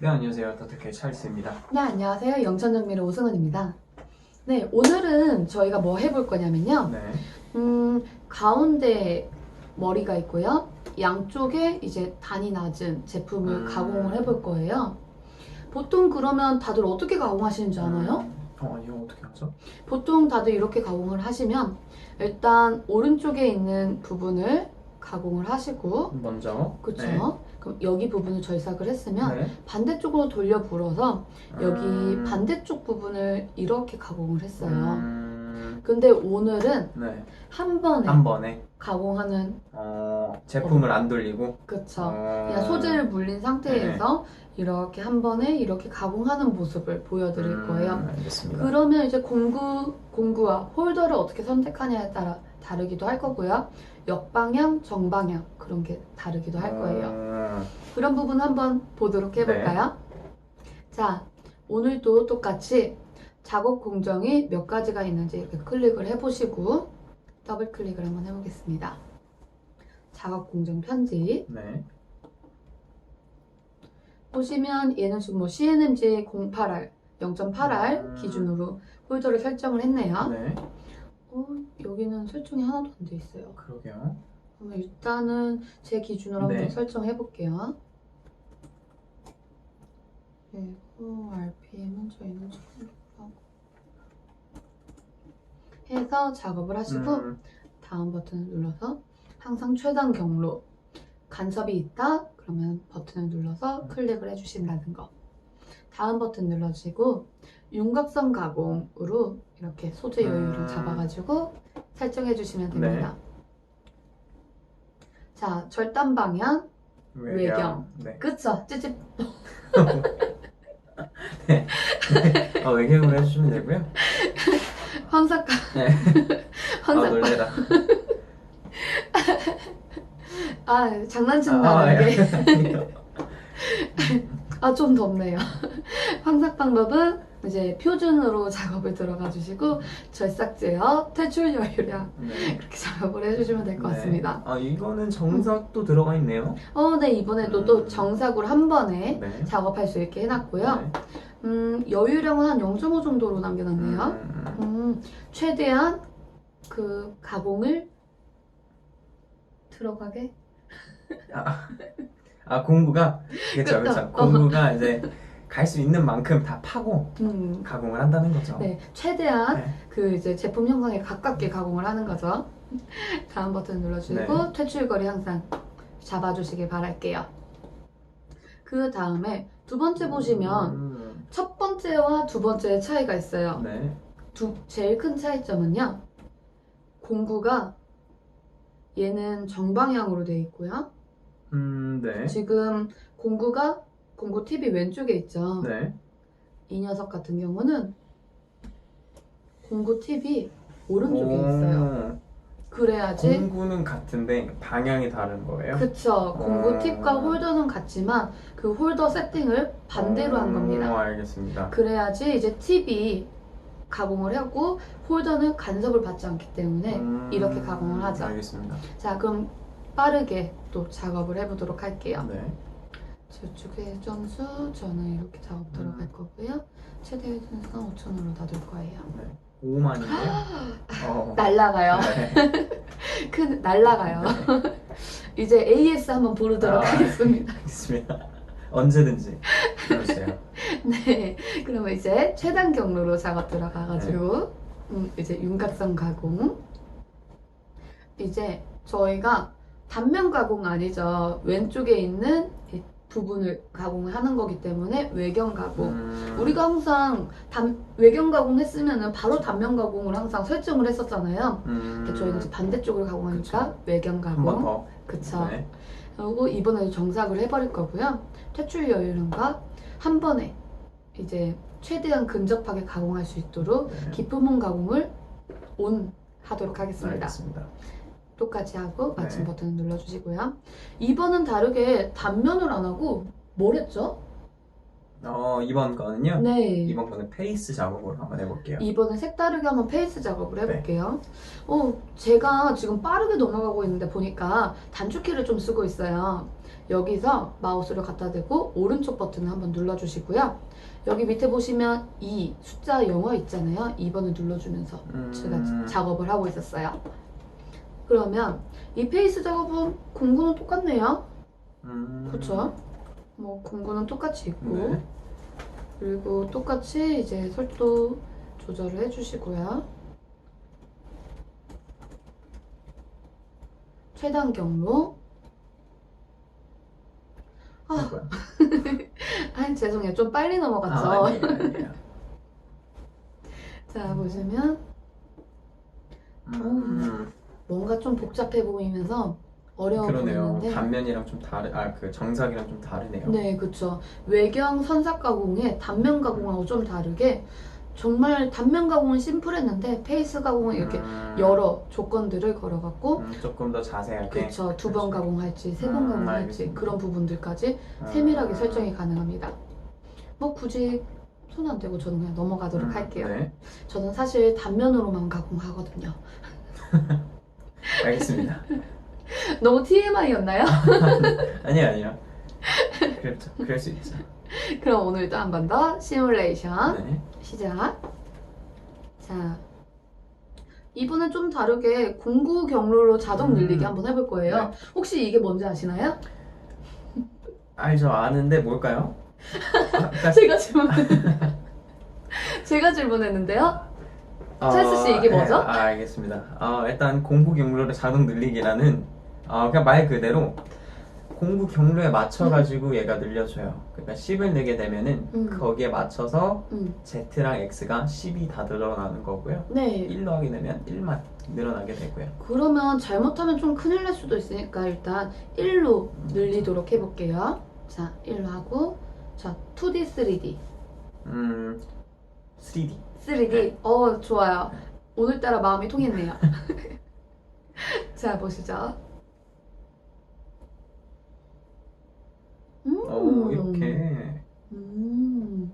네 안녕하세요 더테크의 찰스입니다 네, 안녕하세요. 영천정미의 오승원입니다. 네, 오늘은 저희가 뭐 해볼 거냐면요. 네 음, 가운데 머리가 있고요. 양쪽에 이제 단이 낮은 제품을 음. 가공을 해볼 거예요. 보통 그러면 다들 어떻게 가공하시는 줄 아나요? 음, 어 이거 어떻게 하죠? 보통 다들 이렇게 가공을 하시면 일단 오른쪽에 있는 부분을 가공을 하시고 먼저 그쵸? 네. 그럼 여기 부분을 절삭을 했으면 네. 반대쪽으로 돌려 불어서 여기 음, 반대쪽 부분을 이렇게 가공을 했어요. 음, 근데 오늘은 네. 한 번에 한 번에 가공하는 어, 제품을 안 돌리고 그쵸. 어, 그냥 소재를 물린 상태에서 이렇게 한 번에 이렇게 가공하는 모습을 보여드릴 음, 거예요. 알겠습니다 그러면 이제 공구, 공구와 홀더를 어떻게 선택하냐에 따라 다르기도 할 거고요. 역방향, 정방향 그런 게 다르기도 할 거예요. 어, 그런 부분 한번 보도록 해볼까요? 자, 오늘도 똑같이 작업 공정이 몇 가지가 있는지 이렇게 클릭을 해보시고 더블 클릭을 한번 해보겠습니다. 작업 공정 편집 네. 보시면 얘는 지금 뭐 CNMJ 08R 0.8R 음. 기준으로 홀더를 설정을 했네요. 네 어, 여기는 설정이 하나도 안 돼 있어요. 그러게요 그러면 일단은 제 기준으로 한번 네. 설정해 볼게요. 그리고 RPM은 저희는 처음으로 하고 해서 작업을 하시고 음, 다음 버튼을 눌러서 항상 최단 경로 간섭이 있다 그러면 버튼을 눌러서 음. 클릭을 해주신다는 거 다음 버튼 눌러주시고 윤곽선 가공으로 이렇게 소재 여유를 음. 잡아가지고 설정해 주시면 네. 됩니다 자 절단 방향 외경. 네. 그쵸 찌찌 네. 어, 외경으로 해주시면 되고요 황사가 네. 아 황사가 놀래라 아 장난친다는 게 예. 아, 좀 덥네요. 황삭 방법은 이제 표준으로 작업을 들어가 주시고 절삭 제어, 퇴출 여유량 네. 그렇게 작업을 해주시면 될것 네. 같습니다. 아 이거는 정삭도 들어가 있네요. 어, 네 이번에도 음. 또 정삭으로 한 번에 네. 작업할 수 있게 해놨고요. 네. 음, 여유량은 한 0.5 정도로 남겨놨네요. 음, 음, 최대한 그 가공을 들어가게 아, 아 공구가 그렇죠. 그렇죠. 공구가 이제 갈 수 있는 만큼 다 파고 음, 가공을 한다는 거죠. 네 최대한 네. 그 이제 제품 형성에 가깝게 가공을 하는 거죠. 다음 버튼 눌러주시고 네. 퇴출거리 항상 잡아주시길 바랄게요. 그 다음에 두 번째 보시면 음, 첫 번째와 두 번째의 차이가 있어요. 네. 두, 제일 큰 차이점은요. 공구가 얘는 정방향으로 되어 있고요. 음, 네. 지금 공구가 공구 팁이 왼쪽에 있죠. 네. 이 녀석 같은 경우는 공구 팁이 오른쪽에 오, 있어요. 그래야지 공구는 같은데 방향이 다른 거예요. 그쵸. 공구 어. 팁과 홀더는 같지만 그 홀더 세팅을 반대로 한 어, 겁니다. 알겠습니다. 그래야지 이제 팁이 가공을 하고 홀더는 간섭을 받지 않기 때문에 음, 이렇게 가공을 하죠. 알겠습니다. 자 그럼 빠르게 또 작업을 해보도록 할게요. 네. 저쪽 회전수 저는 이렇게 작업 들어갈 음. 거고요. 최대 회전수는 5천으로 놔둘 거예요. 5만이요? 어. 날라가요. 네. 큰 날라가요. 이제 AS 한번 부르도록 아. 하겠습니다. 알겠습니다. 언제든지 그러세요. 네, 그러면 이제 최단 경로로 작업 들어가가지고 네. 음, 이제 윤곽선 가공. 이제 저희가 단면 가공 아니죠. 왼쪽에 있는 이 부분을 가공을 하는 거기 때문에 외경 가공. 음, 우리가 항상 단, 외경 가공 했으면은 바로 단면 가공을 항상 설정을 했었잖아요. 음, 저희는 반대쪽으로 가공하니까 외경 한번 가공. 더. 그쵸. 네. 그리고 이번에도 정삭을 해버릴 거고요. 퇴출 여유량과 한 번에 이제 최대한 근접하게 가공할 수 있도록 네. 기품은 가공을 온 하도록 하겠습니다. 알겠습니다. 똑같이 하고 마침 네. 버튼을 눌러주시고요. 이번은 다르게 단면을 안 하고 뭘 했죠? 어 이번 거는요. 네. 이번 거는 페이스 작업으로 한번 해볼게요. 이번엔 색다르게 한번 페이스 작업을 네. 해볼게요. 어, 제가 지금 빠르게 넘어가고 있는데 보니까 단축키를 좀 쓰고 있어요. 여기서 마우스를 갖다 대고 오른쪽 버튼을 한번 눌러주시고요. 여기 밑에 보시면 2 숫자 영어 있잖아요. 2번을 눌러주면서 음, 제가 작업을 하고 있었어요. 그러면 이 페이스 작업은 공구는 똑같네요. 음, 그렇죠? 뭐 공구는 똑같이 있고 네. 그리고 똑같이 이제 설도 조절을 해주시고요. 최단 경로. 아, 뭐야? 아 죄송해요. 좀 빨리 넘어갔죠. 아, 아니에요, 아니에요. 자 보시면 음, 뭔가 좀 복잡해 보이면서 어려워 그러네요. 보이는데 단면이랑 좀 다르, 아그 정삭이랑 좀 다르네요. 네, 그쵸. 외경 선삭 가공에 단면 가공하고 좀 다르게 정말 단면 가공은 심플했는데 페이스 가공은 이렇게 음, 여러 조건들을 걸어갖고 음, 조금 더 자세하게. 그쵸. 두번 그렇죠. 가공할지 세 번 음, 가공할지 알겠습니다. 그런 부분들까지 음, 세밀하게 설정이 가능합니다. 뭐 굳이 손 안 대고 저는 그냥 넘어가도록 음, 할게요. 네, 저는 사실 단면으로만 가공하거든요. 알겠습니다. 너무 TMI였나요? 아니요, 아니요. 그렇죠. 그럴 수 있죠. 그럼 오늘도 한 번 더 시뮬레이션 네. 시작. 자, 이번엔 좀 다르게 공구 경로로 자동 음. 늘리기 한번 해볼 거예요. 네. 혹시 이게 뭔지 아시나요? 알죠, 아는데 뭘까요? 아까 제가 질문 제가 질문했는데요. 찰스 씨, 이게 뭐죠? 네, 아, 알겠습니다. 어, 일단 공구 경로를 자동 늘리기라는 어, 그냥 말 그대로 공구 경로에 맞춰가지고 얘가 늘려줘요. 그러니까 10을 내게 되면은 음. 거기에 맞춰서 음, Z랑 X가 10이 다 늘어나는 거고요. 네. 1로 하게 되면 1만 늘어나게 되고요. 그러면 잘못하면 좀 큰일 날 수도 있으니까 일단 1로 늘리도록 해볼게요. 자, 1로 하고 자, 2D, 3D. 음, 3D. 3D. 네. 어, 좋아요. 오늘따라 마음이 통했네요. 자, 보시죠. 음. 오, 이렇게. 음.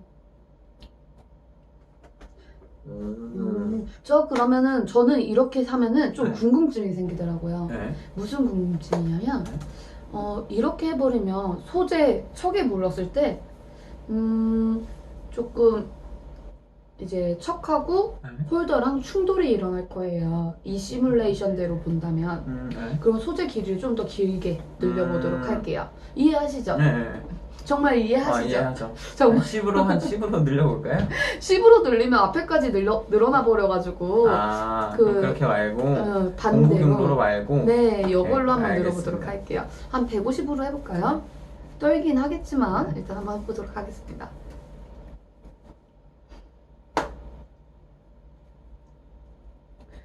음. 음. 저 그러면은 저는 이렇게 사면은 좀 네. 궁금증이 생기더라고요. 네. 무슨 궁금증이냐면 네. 어, 이렇게 해버리면 소재 척에 물렀을 때 음, 조금 이제 척하고 네. 홀더랑 충돌이 일어날 거예요. 이 시뮬레이션대로 본다면. 음, 네. 그럼 소재 길이를 좀 더 길게 늘려보도록 음. 할게요. 이해하시죠? 네. 네. 정말 아, 이해하시죠? 이해하죠. 한 정말 10으로 한 10으로 늘려볼까요? 10으로 늘리면 앞에까지 늘려, 늘어나 버려가지고 아, 그- 그럼 그렇게 말고 어, 반대로 말고 네, 이걸로 네, 한번 알겠습니다. 늘어보도록 할게요. 한 150으로 해볼까요? 떨긴 하겠지만 일단 한번 해보도록 하겠습니다.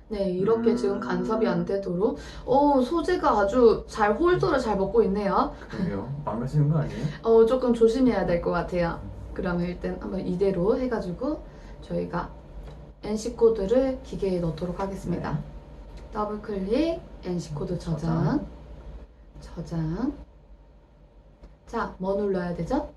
네, 이렇게 음. 지금 간섭이 안 되도록 어, 소재가 아주 잘 홀더를 잘 먹고 있네요. 그래요? 망가지는 거 아니에요? 어, 조금 조심해야 될 것 같아요. 그러면 일단 한번 이대로 해가지고 저희가 NC 코드를 기계에 넣도록 하겠습니다. 네. 더블 클릭, NC 코드 저장, 저장. 자, 뭐 눌러야 되죠?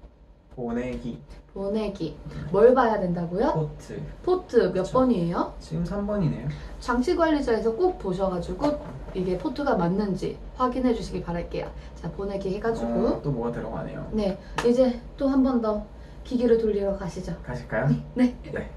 보내기 보내기. 뭘 봐야 된다고요? 포트 포트 몇 그쵸. 번이에요? 지금 3번이네요. 장치 관리자에서 꼭 보셔가지고 이게 포트가 맞는지 확인해 주시기 바랄게요. 자, 보내기 해가지고. 어, 또 뭐가 들어가네요. 네, 이제 또 한 번 더 기기를 돌리러 가시죠. 가실까요? 네. 네.